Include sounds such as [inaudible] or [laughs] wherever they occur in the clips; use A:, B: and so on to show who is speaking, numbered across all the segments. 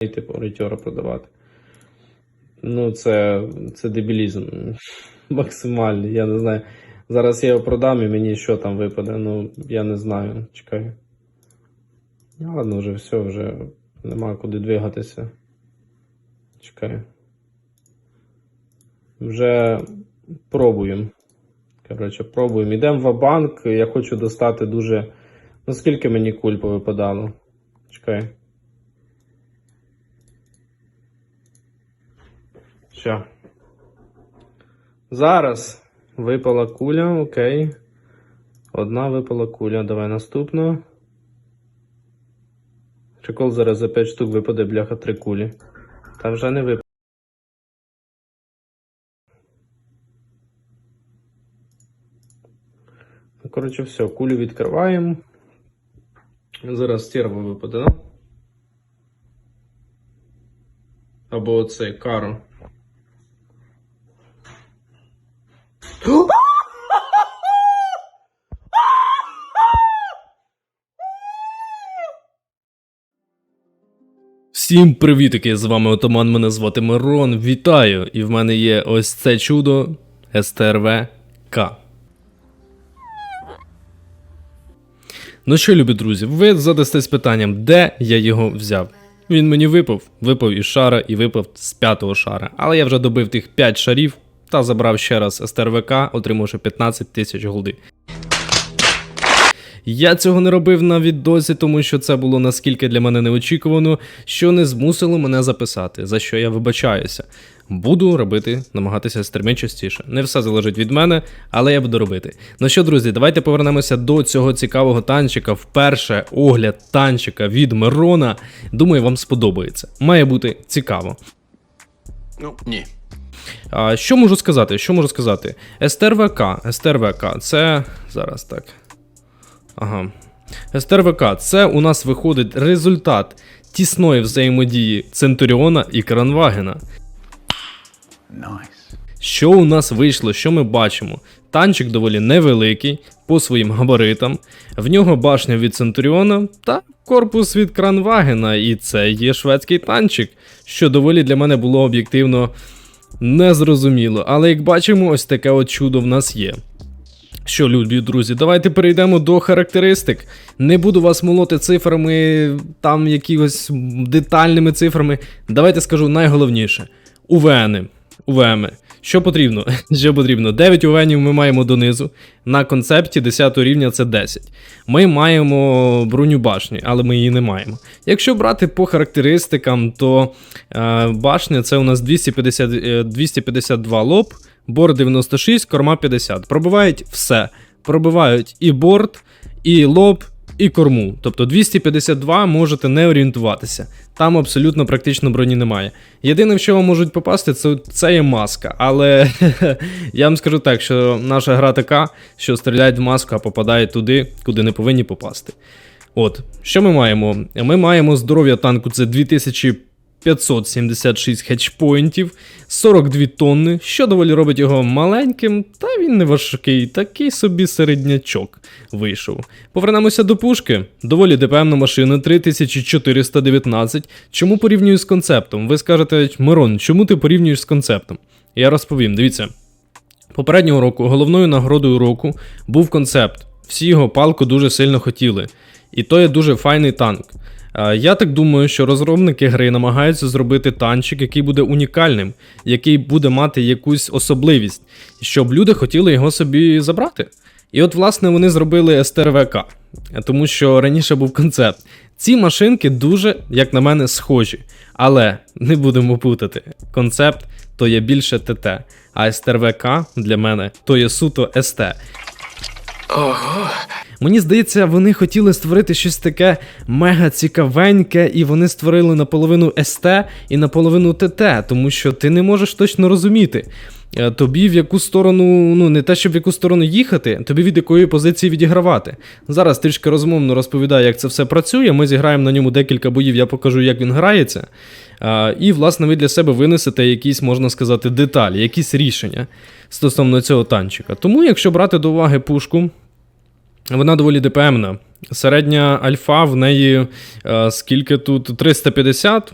A: і типу рейтеру продавати. Ну, це, це дебілізм [laughs] максимальний. Я не знаю. Зараз я його продам і мені що там випаде. Ну, я не знаю. Чекай. Ну, Ладно, вже все, вже нема куди двигатися. Чекай. Вже пробуємо. Коротше, пробуємо. Йдемо в банк. Я хочу достати дуже. Ну, скільки мені куль повипадало? Чекай. Що? Зараз випала куля, окей. Одна випала куля. Давай наступну. Чекол зараз за 5 штук випаде, бляха, 3 кулі. Та вже не випаде. Ну, коротше, все, кулю відкриваємо. Зараз стерва випаде, да? Або оцей каро.
B: Всім привітики! З вами Отоман, мене звати Мирон. Вітаю! І в мене є ось це чудо СТРВ К. Ну що, любі друзі, ви задастесь питанням, де я його взяв. Він мені випав, випав із шара і випав з п'ятого шара. Але я вже добив тих 5 шарів та забрав ще раз СТРВК, отримавши 15 тисяч голди. Я цього не робив на відосі, тому що це було наскільки для мене неочікувано, що не змусило мене записати, за що я вибачаюся. Буду робити, намагатися стримити частіше. Не все залежить від мене, але я буду робити. Ну що, друзі, давайте повернемося до цього цікавого танчика. Вперше огляд танчика від Мирона. Думаю, вам сподобається. Має бути цікаво.
C: Ну, ні.
B: А, що можу сказати? Що можу сказати? СТРВК, СТРВК, це. Зараз так. Ага. СТРВК, це у нас виходить результат тісної взаємодії Центуріона і Кранвагена.
C: Найс.
B: Що у нас вийшло, що ми бачимо? Танчик доволі невеликий по своїм габаритам. В нього башня від Центуріона та корпус від Кранвагена, і це є шведський танчик, що доволі для мене було об'єктивно незрозуміло. Але як бачимо, ось таке от чудо в нас є. Що, любі друзі, давайте перейдемо до характеристик. Не буду вас молоти цифрами, там якимось детальними цифрами. Давайте скажу найголовніше: УВНи. УВМи. Що потрібно? [laughs] Що потрібно? 9 УВНів ми маємо донизу. На концепті 10 рівня це 10. Ми маємо броню башні, але ми її не маємо. Якщо брати по характеристикам, то е, башня це у нас 250, е, 252 лоб, борт 96, корма 50. Пробивають все. Пробивають і борт, і лоб, і корму. Тобто 252 можете не орієнтуватися. Там абсолютно практично броні немає. Єдине, в що вам можуть попасти, це, це є маска. Але [laughs] я вам скажу так, що наша гра така, що стріляють в маску, а попадають туди, куди не повинні попасти. От, що ми маємо? Ми маємо здоров'я танку, це 2576 хетчпоінтів, 42 тонни, що доволі робить його маленьким, та він не важкий, такий собі середнячок вийшов. Повернемося до пушки. Доволі ДПМна машина 3419. Чому порівнюю з концептом? Ви скажете, Мирон, чому ти порівнюєш з концептом? Я розповім, дивіться. Попереднього року головною нагородою року був концепт. Всі його палку дуже сильно хотіли. І то є дуже файний танк. Я так думаю, що розробники гри намагаються зробити танчик, який буде унікальним, який буде мати якусь особливість, щоб люди хотіли його собі забрати. І от, власне, вони зробили СТРВК, тому що раніше був концепт. Ці машинки дуже, як на мене, схожі. Але не будемо путати. Концепт то є більше ТТ, а СТРВК для мене то є суто СТ. Мені здається, вони хотіли створити щось таке мега цікавеньке, і вони створили наполовину СТ і наполовину ТТ, тому що ти не можеш точно розуміти. е, Тобі в яку сторону, ну не те, щоб в яку сторону їхати, тобі від якої позиції відігравати. Зараз трішки розмовно розповідаю, як це все працює. Ми зіграємо на ньому декілька боїв, я покажу, як він грається. І, власне, ви для себе винесете якісь, можна сказати, деталі, якісь рішення стосовно цього танчика. Тому, якщо брати до уваги пушку, вона доволі ДПМна. Середня альфа в неї е, скільки тут 350.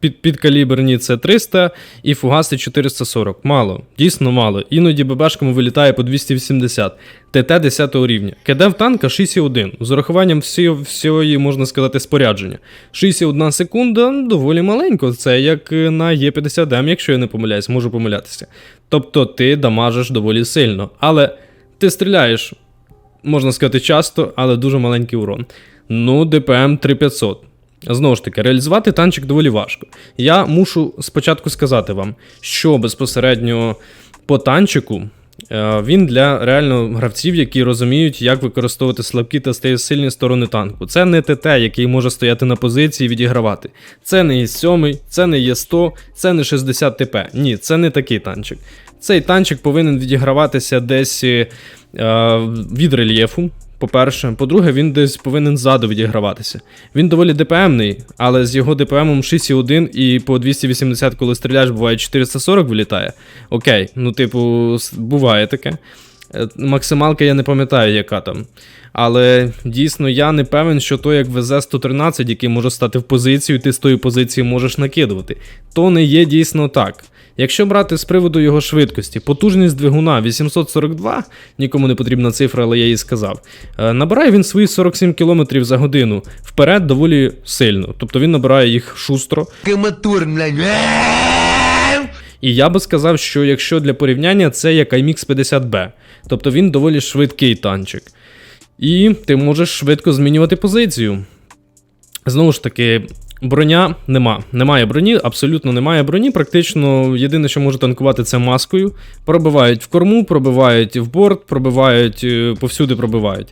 B: під, підкаліберні це 300 і фугаси 440. Мало, дійсно мало. Іноді ББшками вилітає по 280. ТТ 10 рівня. КД в танка 6,1. З урахуванням всього, всього, можна сказати, спорядження. 6,1 секунда ну, доволі маленько. Це як е, на Е50М, якщо я не помиляюсь, можу помилятися. Тобто ти дамажиш доволі сильно. Але ти стріляєш, можна сказати, часто, але дуже маленький урон. Ну, ДПМ 3500. Знову ж таки, реалізувати танчик доволі важко. Я мушу спочатку сказати вам, що безпосередньо по танчику він для реально гравців, які розуміють, як використовувати слабкі та стає сильні сторони танку. Це не ТТ, який може стояти на позиції і відігравати. Це не є 7, це не є 100, це не 60 ТП. Ні, це не такий танчик. Цей танчик повинен відіграватися десь е, від рельєфу. По-перше, по-друге, він десь повинен ззаду відіграватися. Він доволі ДПМний, але з його ДПМом 6,1 і по 280, коли стріляєш, буває 440 вилітає. Окей, ну, типу, буває таке. Е, Максималка я не пам'ятаю, яка там. Але дійсно я не певен, що то як ВЗ-113, який може стати в позицію, ти з тої позиції можеш накидувати. То не є дійсно так. Якщо брати з приводу його швидкості, потужність двигуна 842, нікому не потрібна цифра, але я її сказав. е, Набирає він свої 47 км за годину вперед доволі сильно. Тобто він набирає їх шустро. І я би сказав, що якщо для порівняння це як IMX 50B, тобто він доволі швидкий танчик. І ти можеш швидко змінювати позицію. Знову ж таки, броня нема. Немає броні, абсолютно немає броні. Практично єдине, що може танкувати, це маскою. Пробивають в корму, пробивають в борт, пробивають е, повсюди пробивають.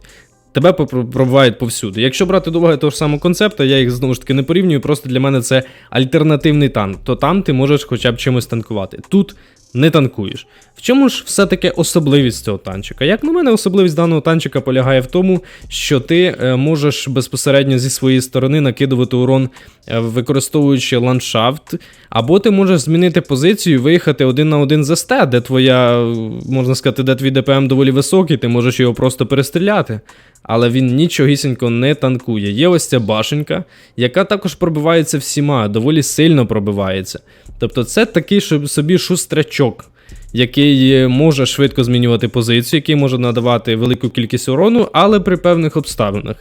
B: Тебе пробивають повсюди. Якщо брати до уваги того ж самого концепту, я їх знову ж таки не порівнюю, просто для мене це альтернативний танк. То там ти можеш хоча б чимось танкувати. Тут не танкуєш. В чому ж все-таки особливість цього танчика? Як на мене, особливість даного танчика полягає в тому, що ти е, можеш безпосередньо зі своєї сторони накидувати урон, е, використовуючи ландшафт, або ти можеш змінити позицію і виїхати один на один за сте, де твоя, можна сказати, де твій ДПМ доволі високий, ти можеш його просто перестріляти. Але він нічогісінько не танкує. Є ось ця башенька, яка також пробивається всіма, доволі сильно пробивається. Тобто це такий собі шустрячок, який може швидко змінювати позицію, який може надавати велику кількість урону, але при певних обставинах.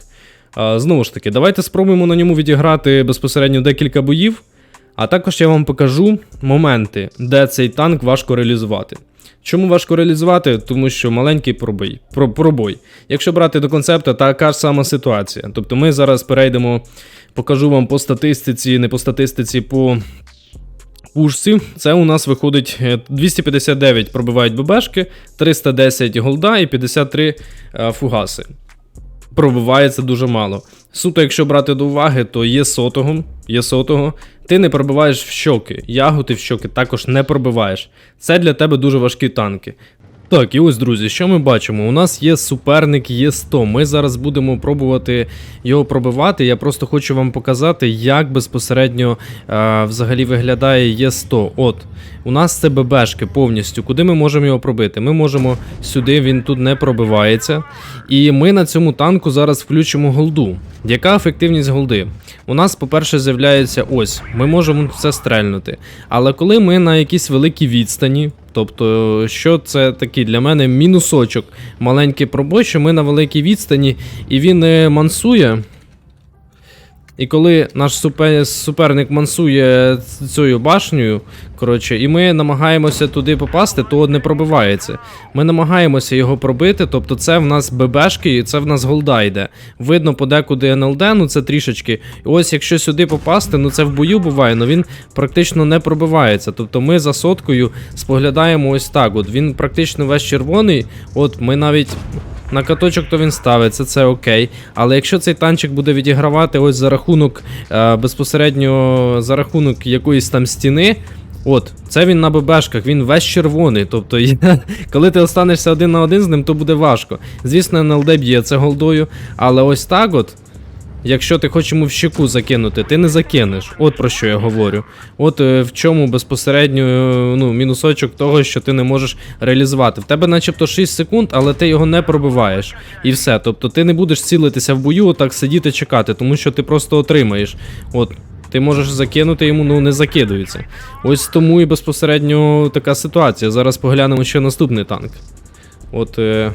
B: Знову ж таки, давайте спробуємо на ньому відіграти безпосередньо декілька боїв. А також я вам покажу моменти, де цей танк важко реалізувати. Чому важко реалізувати? Тому що маленький пробой. Про, пробой. Якщо брати до концепту, така ж сама ситуація. Тобто ми зараз перейдемо, покажу вам по статистиці, не по статистиці, по пушці. Це у нас виходить е, 259 пробивають ББшки, 310 голда і 53 е, фугаси. Пробивається дуже мало. Суто, якщо брати до уваги, то є сотого, є сотого. Ти не пробиваєш в щоки. Ягу ти в щоки також не пробиваєш. Це для тебе дуже важкі танки. Так, і ось, друзі, що ми бачимо? У нас є суперник Є100. Ми зараз будемо пробувати його пробивати. Я просто хочу вам показати, як безпосередньо е, взагалі виглядає Є100. От, у нас це ББшки повністю. Куди ми можемо його пробити? Ми можемо сюди, він тут не пробивається. І ми на цьому танку зараз включимо голду. Яка ефективність голди? У нас, по-перше, з'являється ось, ми можемо все стрельнути. Але коли ми на якійсь великій відстані, тобто, що це такий для мене мінусочок, маленький пробой, що ми на великій відстані, і він е, мансує. І коли наш суперник мансує цією башнею, коротше, і ми намагаємося туди попасти, то не пробивається. Ми намагаємося його пробити, тобто це в нас ББшки і це в нас голда йде. Видно подекуди НЛД, ну це трішечки. І ось якщо сюди попасти, ну це в бою буває, але він практично не пробивається. Тобто ми за соткою споглядаємо ось так. От він практично весь червоний. От ми навіть. На каточок то він ставиться, це окей. Але якщо цей танчик буде відігравати ось за рахунок е, безпосередньо за рахунок якоїсь там стіни. От, це він на ББшках, він весь червоний. Тобто, [laughs] я, коли ти останешся один на один з ним, то буде важко. Звісно, НЛД б'є це голдою, але ось так от. Якщо ти хочеш йому в щеку закинути, ти не закинеш. От про що я говорю. От е, в чому безпосередньо е, ну, мінусочок того, що ти не можеш реалізувати. В тебе начебто 6 секунд, але ти його не пробиваєш. І все. Тобто ти не будеш цілитися в бою, отак сидіти чекати, тому що ти просто отримаєш. От. Ти можеш закинути йому, ну не закидується. Ось тому і безпосередньо така ситуація. Зараз поглянемо ще наступний танк. От е,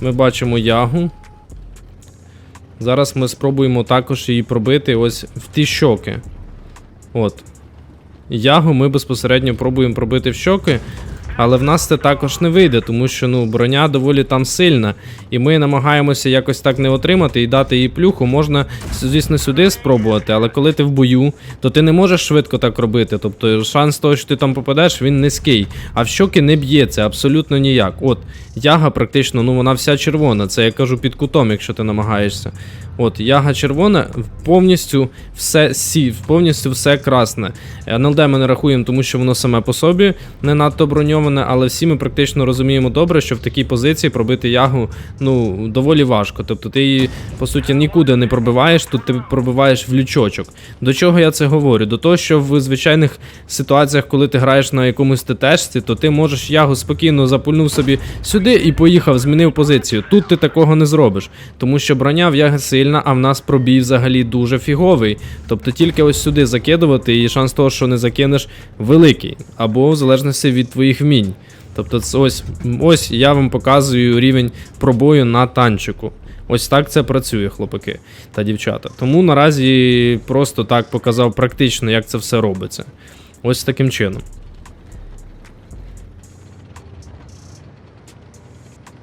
B: ми бачимо ягу. Зараз ми спробуємо також її пробити ось в ті щоки. От. Ягу ми безпосередньо пробуємо пробити в щоки, але в нас це також не вийде, тому що ну, броня доволі там сильна. І ми намагаємося якось так не отримати і дати їй плюху. Можна, звісно, сюди спробувати, але коли ти в бою, то ти не можеш швидко так робити. Тобто шанс того, що ти там попадеш, він низький. А в щоки не б'ється абсолютно ніяк. От, яга практично, ну вона вся червона. Це я кажу під кутом, якщо ти намагаєшся. От, яга червона, повністю все сі, повністю все красне. НЛД ми не рахуємо, тому що воно саме по собі не надто броньоване, але всі ми практично розуміємо добре, що в такій позиції пробити ягу ну, доволі важко. Тобто ти її, по суті, нікуди не пробиваєш, тут ти пробиваєш в лючочок. До чого я це говорю? До того, що в звичайних ситуаціях, коли ти граєш на якомусь ТТшці, то ти можеш ягу спокійно запульнув собі сюди і поїхав, змінив позицію. Тут ти такого не зробиш, тому що броня в яги сильна, а в нас пробій взагалі дуже фіговий. Тобто тільки ось сюди закидувати, і шанс того, що не закинеш, великий, або в залежності від твоїх вмінь. Тобто, це ось, ось я вам показую рівень пробою на танчику. Ось так це працює, хлопаки та дівчата. Тому наразі просто так показав практично, як це все робиться. Ось таким чином.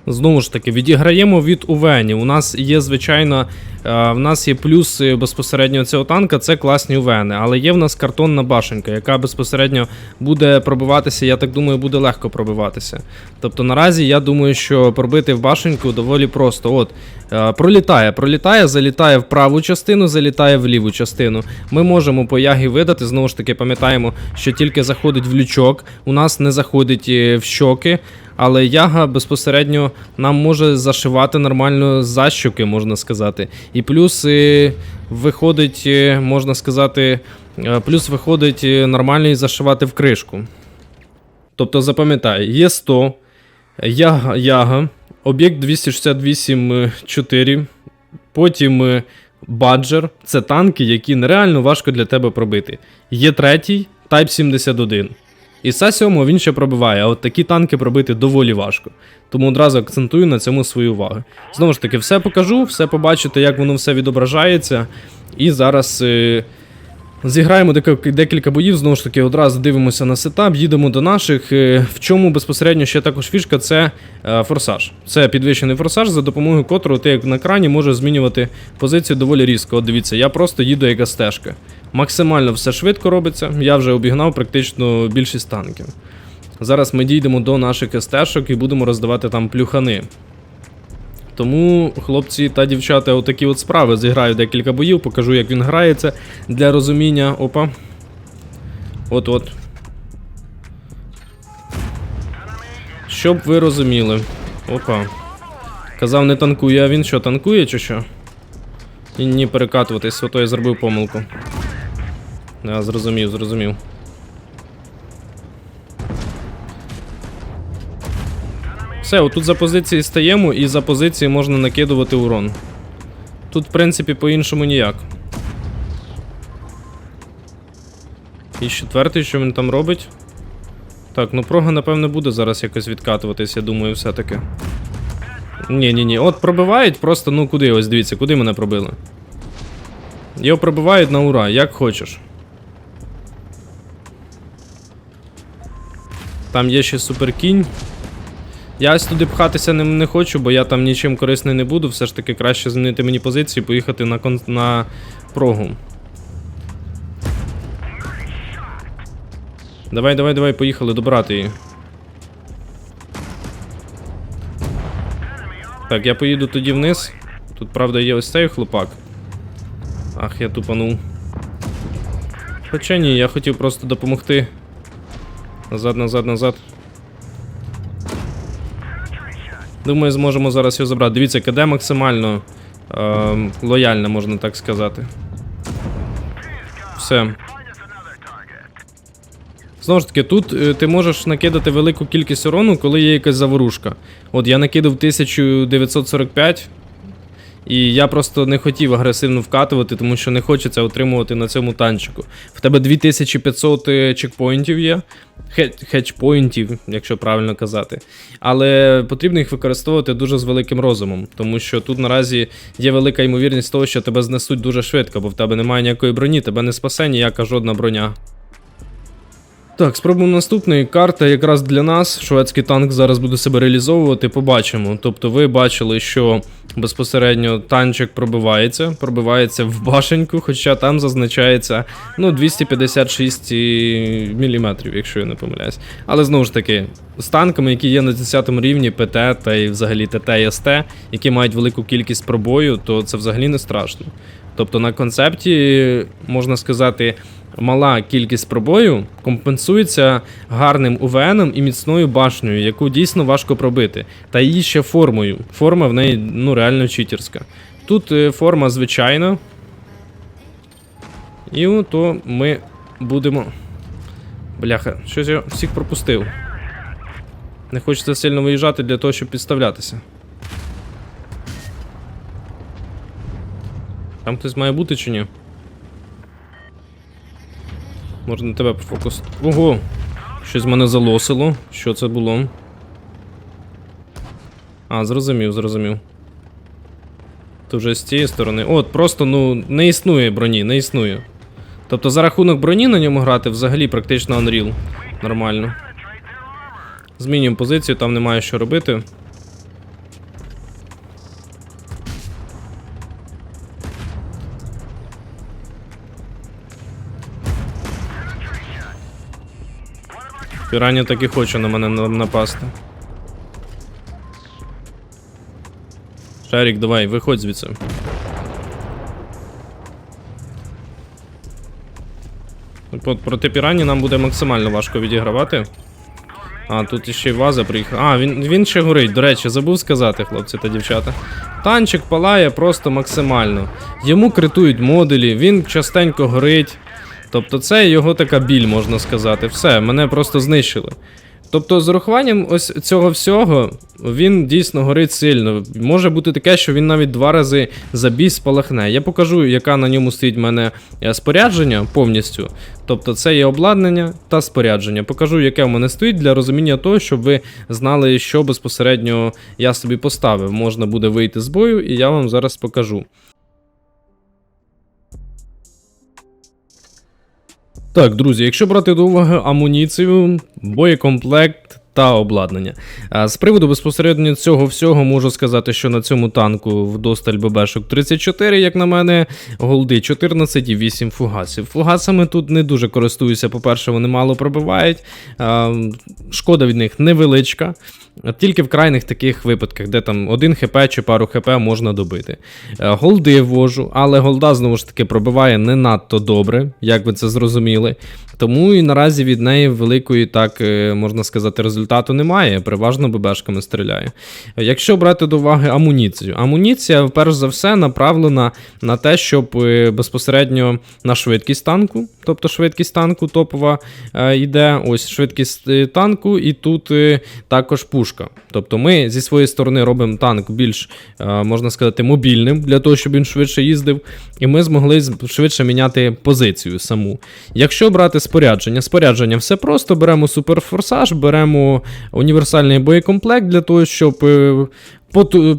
B: Знову ж таки, відіграємо від Увені. У нас є, звичайно, е, в нас є плюси безпосередньо цього танка, це класні Увени. Але є в нас картонна башенька, яка безпосередньо буде пробиватися, я так думаю, буде легко пробиватися. Тобто наразі я думаю, що пробити в башеньку доволі просто. От, е, пролітає, пролітає, залітає в праву частину, залітає в ліву частину. Ми можемо по ягі видати. Знову ж таки, пам'ятаємо, що тільки заходить в лючок, у нас не заходить е, в щоки. Але яга безпосередньо нам може зашивати нормально защоки, можна сказати. І плюс е, виходить, е, можна сказати, е, плюс виходить нормально і зашивати в кришку. Тобто запам'ятай, є 100, яга, яга, об'єкт 268.4, потім баджер. Це танки, які нереально важко для тебе пробити. Є третій, Type 71. І са 7 він ще пробиває, а от такі танки пробити доволі важко. Тому одразу акцентую на цьому свою увагу. Знову ж таки, все покажу, все побачите, як воно все відображається. І зараз е, зіграємо декілька боїв. Знову ж таки, одразу дивимося на сетап, їдемо до наших. Е, в чому безпосередньо ще також фішка це е, форсаж. Це підвищений форсаж, за допомогою котрого ти як на екрані можеш змінювати позицію доволі різко. От дивіться, я просто їду як стежка. Максимально все швидко робиться. Я вже обігнав практично більшість танків. Зараз ми дійдемо до наших СТ-шок і будемо роздавати там плюхани. Тому, хлопці та дівчата, отакі от справи. Зіграю декілька боїв, покажу, як він грається для розуміння. Опа. От-от. Щоб ви розуміли. Опа. Казав, не танкує, а він що, танкує чи що? І ні, перекатуватись, ото я зробив помилку. Я зрозумів, зрозумів. Все, отут за позиції стаємо і за позиції можна накидувати урон. Тут, в принципі, по-іншому ніяк. І четвертий, що він там робить? Так, ну прога, напевно, буде зараз якось відкатуватись, я думаю, все-таки. Ні, ні, ні. От пробивають просто, ну куди? Ось дивіться, куди мене пробили. Його пробивають на ура, як хочеш. Там є ще суперкінь. Я ось туди пхатися не, не хочу, бо я там нічим корисний не буду. Все ж таки краще змінити мені позицію і поїхати на, кон... на прогу. Давай, давай, давай, поїхали добрати її. Так, я поїду тоді вниз. Тут, правда, є ось цей хлопак. Ах, я тупанув. Хоча ні, я хотів просто допомогти. Назад, назад, назад. Думаю, зможемо зараз його забрати. Дивіться, КД максимально е, лояльна, можна так сказати. Все. Знову ж таки, тут е, ти можеш накидати велику кількість урону, коли є якась заворушка. От я накидав 1945, І я просто не хотів агресивно вкатувати, тому що не хочеться отримувати на цьому танчику. В тебе 2500 чекпоінтів є, хе- хедж-поінтів, якщо правильно казати. Але потрібно їх використовувати дуже з великим розумом, тому що тут наразі є велика ймовірність того, що тебе знесуть дуже швидко, бо в тебе немає ніякої броні, тебе не спасе ніяка жодна броня. Так, спробуємо наступний. Карта якраз для нас. Шведський танк зараз буде себе реалізовувати. Побачимо. Тобто, ви бачили, що безпосередньо танчик пробивається, пробивається в башеньку, хоча там зазначається ну, 256 мм, якщо я не помиляюсь. Але знову ж таки, з танками, які є на 10 рівні, ПТ та й взагалі ТТ і СТ, які мають велику кількість пробою, то це взагалі не страшно. Тобто на концепті, можна сказати, мала кількість пробою компенсується гарним УВНом і міцною башнею, яку дійсно важко пробити. Та її ще формою. Форма в неї ну, реально читерська. Тут е, форма звичайна. І то ми будемо. Бляха, щось я всіх пропустив. Не хочеться сильно виїжджати для того, щоб підставлятися. Там хтось має бути чи ні? Можна на тебе пофокус. Ого! Щось мене залосило. Що це було? А, зрозумів, зрозумів. То вже з цієї сторони. От, просто ну не існує броні, не існує. Тобто за рахунок броні на ньому грати взагалі практично Unreal. Нормально. Змінюємо позицію, там немає що робити. Піраня так і хоче на мене на- напасти. Шарік, давай, виходь звідси. От проти пірані нам буде максимально важко відігравати. А, тут іще й ваза приїхав. А, він, він ще горить. До речі, забув сказати, хлопці та дівчата. Танчик палає просто максимально. Йому критують модулі, він частенько горить. Тобто це його така біль, можна сказати. Все, мене просто знищили. Тобто, з урахуванням ось цього всього, він дійсно горить сильно. Може бути таке, що він навіть два рази за бій спалахне. Я покажу, яка на ньому стоїть в мене е, спорядження повністю. Тобто, це є обладнання та спорядження. Покажу, яке в мене стоїть для розуміння того, щоб ви знали, що безпосередньо я собі поставив. Можна буде вийти з бою, і я вам зараз покажу. Так, друзі, якщо брати до уваги амуніцію, боєкомплект та обладнання. З приводу безпосередньо цього всього можу сказати, що на цьому танку вдосталь ББшок 34, як на мене, голди 14 і 8 фугасів. Фугасами тут не дуже користуюся. По-перше, вони мало пробивають. Шкода від них невеличка. Тільки в крайних таких випадках, де там один хп чи пару хп можна добити. Е, Голди ввожу, але голда знову ж таки пробиває не надто добре, як ви це зрозуміли. Тому і наразі від неї великої, так е, можна сказати, результату немає. Переважно ББшками стріляє. Е, Якщо брати до уваги амуніцію, амуніція, перш за все, направлена на те, щоб безпосередньо на швидкість танку, тобто швидкість танку топова йде. Ось швидкість танку, і тут також пушка. Тобто ми зі своєї сторони робимо танк більш, е, можна сказати, мобільним для того, щоб він швидше їздив, і ми змогли швидше міняти позицію саму. Якщо брати спорядження, спорядження все просто, беремо суперфорсаж, беремо універсальний боєкомплект для того, щоб е,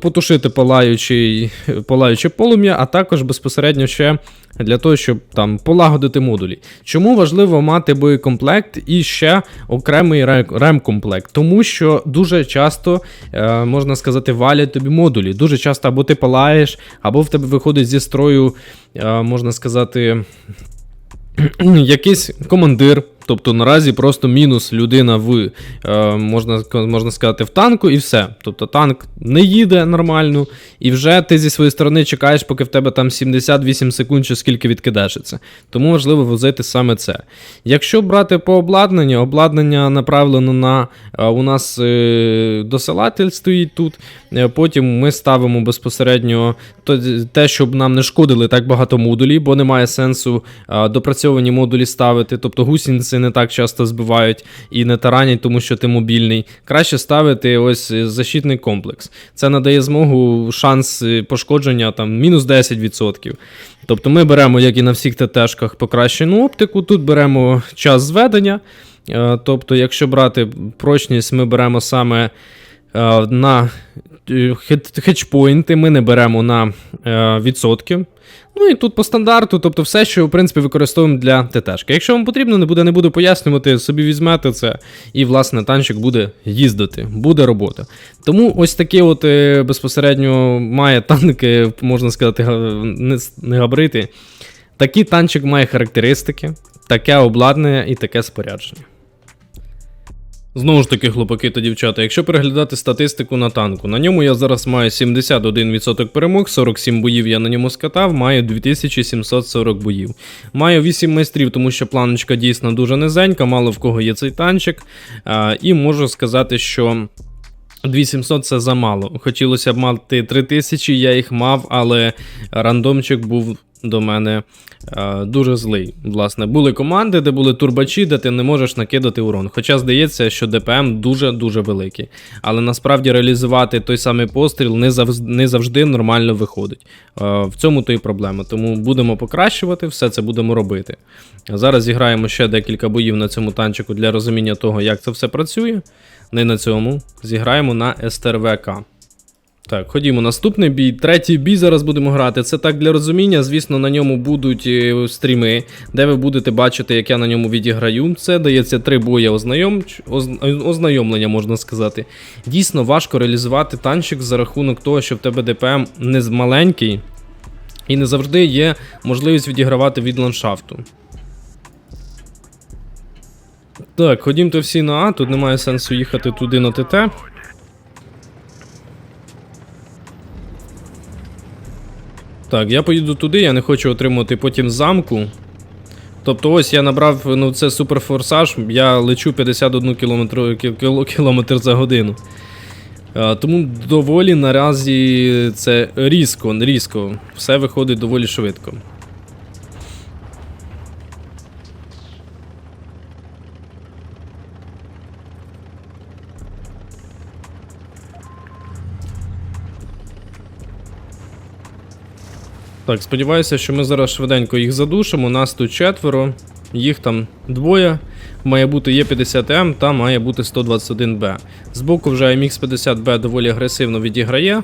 B: потушити палаючий, палаюче полум'я, а також безпосередньо ще для того, щоб там полагодити модулі. Чому важливо мати боєкомплект і ще окремий ремкомплект? Тому що дуже часто, е, можна сказати, валять тобі модулі. Дуже часто або ти палаєш, або в тебе виходить зі строю, е, можна сказати, [clears throat] якийсь командир. Тобто наразі просто мінус людина в, е, можна, можна сказати, в танку і все. Тобто танк не їде нормально, і вже ти зі своєї сторони чекаєш, поки в тебе там 78 секунд чи скільки відкидешиться. Тому важливо возити саме це. Якщо брати по обладнанню, обладнання направлено на е, у нас е, досилатель стоїть тут. Потім ми ставимо безпосередньо те, щоб нам не шкодили так багато модулів, бо немає сенсу допрацьовані модулі ставити. Тобто гусениці не так часто збивають і не таранять, тому що ти мобільний. Краще ставити ось защитний комплекс. Це надає змогу шанс е, пошкодження там мінус 10%. Тобто ми беремо, як і на всіх ТТшках, покращену оптику, тут беремо час зведення. Е, Тобто, якщо брати прочність, ми беремо саме е, на е, ми не беремо на відсотки. Ну і тут по стандарту, тобто все, що в принципі використовуємо для ТТшки. Якщо вам потрібно, не буде, не буду пояснювати, собі візьмете це, і власне танчик буде їздити, буде робота. Тому ось такі от е, безпосередньо має танки, можна сказати, не, габарити. Такий танчик має характеристики, таке обладнання і таке спорядження. Знову ж таки, хлопаки та дівчата, якщо переглядати статистику на танку, на ньому я зараз маю 71% перемог, 47 боїв я на ньому скатав, маю 2740 боїв. Маю 8 майстрів, тому що планочка дійсно дуже низенька, мало в кого є цей танчик. А, і можу сказати, що 2700 це замало. Хотілося б мати 3000, я їх мав, але рандомчик був до мене е, дуже злий. Власне, були команди, де були турбачі, де ти не можеш накидати урон. Хоча здається, що ДПМ дуже-дуже великий. Але насправді реалізувати той самий постріл не завжди, не завжди нормально виходить. Е, в цьому то і проблема. Тому будемо покращувати, все це будемо робити. Зараз зіграємо ще декілька боїв на цьому танчику для розуміння того, як це все працює. Не на цьому. Зіграємо на СТРВК. Так, ходімо, наступний бій. Третій бій зараз будемо грати. Це так для розуміння. Звісно, на ньому будуть е, стріми, де ви будете бачити, як я на ньому відіграю. Це дається три бої ознайом... оз- ознайомлення, можна сказати. Дійсно важко реалізувати танчик за рахунок того, що в тебе ДПМ не маленький, і не завжди є можливість відігравати від ландшафту. Так, ходімте всі на А, тут немає сенсу їхати туди на ТТ. Так, я поїду туди, я не хочу отримати потім замку. Тобто, ось я набрав, ну це суперфорсаж, я лечу 51 кілометр, кіл- кілометр за годину. А, тому доволі наразі це різко, різко. Все виходить доволі швидко. Так, сподіваюся, що ми зараз швиденько їх задушимо. Нас тут четверо, їх там двоє. Має бути Є50М та має бути 121Б. Збоку вже MX50B доволі агресивно відіграє,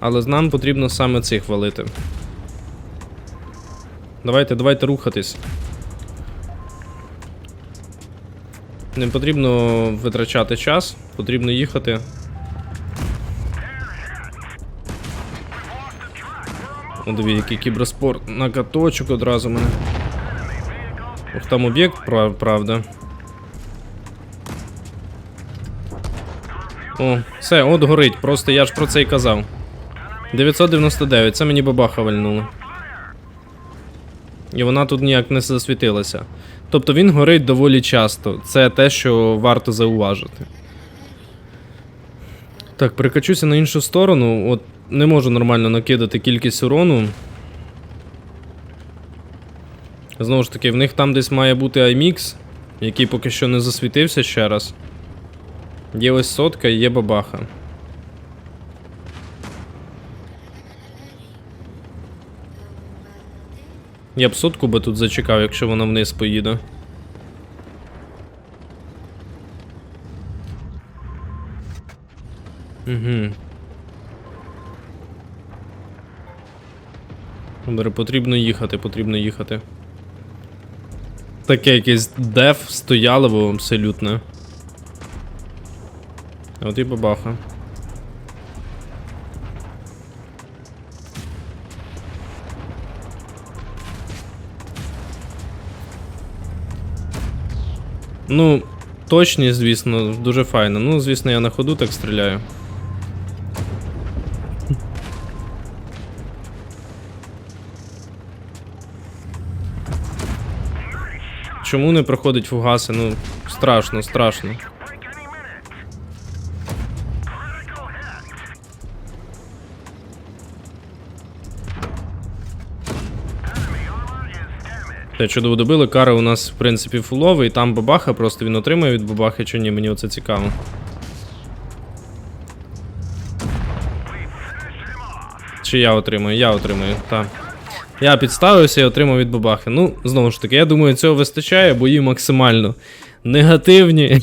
B: але нам потрібно саме цих валити. Давайте, давайте рухатись. Не потрібно витрачати час, потрібно їхати. О, диві, який кіберспорт на каточок одразу мене. Ох, там об'єкт, прав- правда. О, все, от горить, просто я ж про це й казав. 999, це мені бабаха вальнуло. І вона тут ніяк не засвітилася. Тобто він горить доволі часто. Це те, що варто зауважити. Так, перекачуся на іншу сторону. От не можу нормально накидати кількість урону. Знову ж таки, в них там десь має бути IMX, який поки що не засвітився ще раз. Є ось сотка і є бабаха. Я б сотку би тут зачекав, якщо вона вниз поїде. Угу. Добре, потрібно їхати, потрібно їхати. Таке якесь деф стоялово абсолютно. От і бабаха. Ну, точність, звісно, дуже файно. Ну, звісно, я на ходу так стріляю. Чому не проходить фугаси? Ну, страшно, страшно. Все, чудово добили. Кара у нас, в принципі, фуловий, там бабаха, просто він отримує від бабахи чи ні, мені оце цікаво. Чи я отримую? Я отримую, так. Я підставився і отримав від бабахи. Ну, знову ж таки, я думаю, цього вистачає, бо її максимально негативні.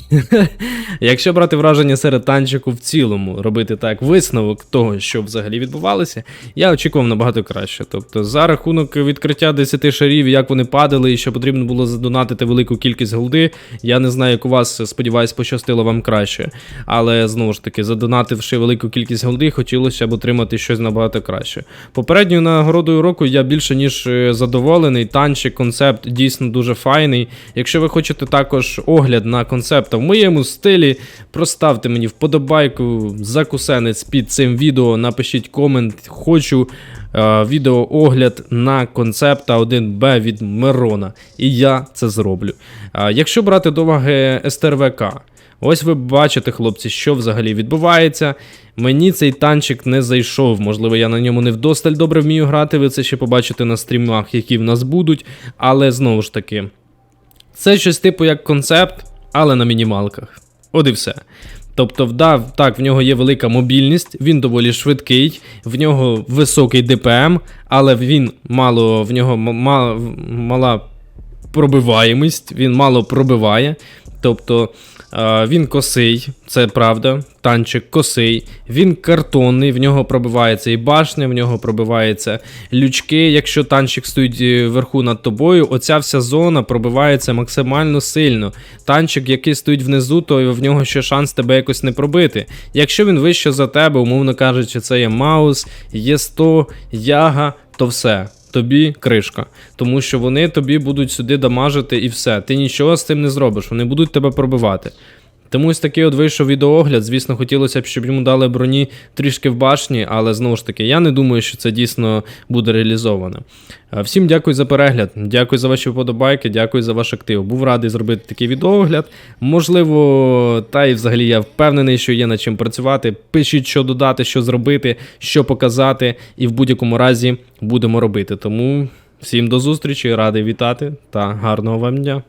B: [laughs] Якщо брати враження серед танчику в цілому, робити так висновок того, що взагалі відбувалося, я очікував набагато краще. Тобто, за рахунок відкриття 10 шарів, як вони падали, і що потрібно було задонатити велику кількість голди, я не знаю, як у вас, сподіваюсь, пощастило вам краще. Але знову ж таки, задонативши велику кількість голди, хотілося б отримати щось набагато краще. Попередньою нагородою року я більше ніж е, задоволений. Танчик, концепт дійсно дуже файний. Якщо ви хочете також огляд на концепта в моєму стилі, проставте мені вподобайку, закусенець під цим відео, напишіть комент. Хочу е, відеоогляд на концепта 1Б від Мирона. І я це зроблю. Е, якщо брати до уваги СТРВК, Ось ви бачите, хлопці, що взагалі відбувається. Мені цей танчик не зайшов. Можливо, я на ньому не вдосталь добре вмію грати. Ви це ще побачите на стрімах, які в нас будуть. Але знову ж таки, це щось типу як концепт, але на мінімалках. От і все. Тобто, вдав, так, в нього є велика мобільність, він доволі швидкий, в нього високий ДПМ, але він мало, в нього мала пробиваємість, він мало пробиває. Тобто він косий, це правда. Танчик косий, він картонний, в нього пробивається і башня, в нього пробиваються лючки. Якщо танчик стоїть е, вверху над тобою, оця вся зона пробивається максимально сильно. Танчик, який стоїть внизу, то в нього ще шанс тебе якось не пробити. Якщо він вище за тебе, умовно кажучи, це є Маус, є 100, Яга, то все. Тобі кришка, тому що вони тобі будуть сюди дамажити і все. Ти нічого з цим не зробиш, вони будуть тебе пробивати. Тому ось такий от вийшов відеоогляд. Звісно, хотілося б, щоб йому дали броні трішки в башні, але знову ж таки, я не думаю, що це дійсно буде реалізовано. Всім дякую за перегляд, дякую за ваші вподобайки, дякую за ваш актив. Був радий зробити такий відеоогляд. Можливо, та й взагалі я впевнений, що є над чим працювати. Пишіть, що додати, що зробити, що показати, і в будь-якому разі будемо робити. Тому всім до зустрічі, радий вітати та гарного вам дня.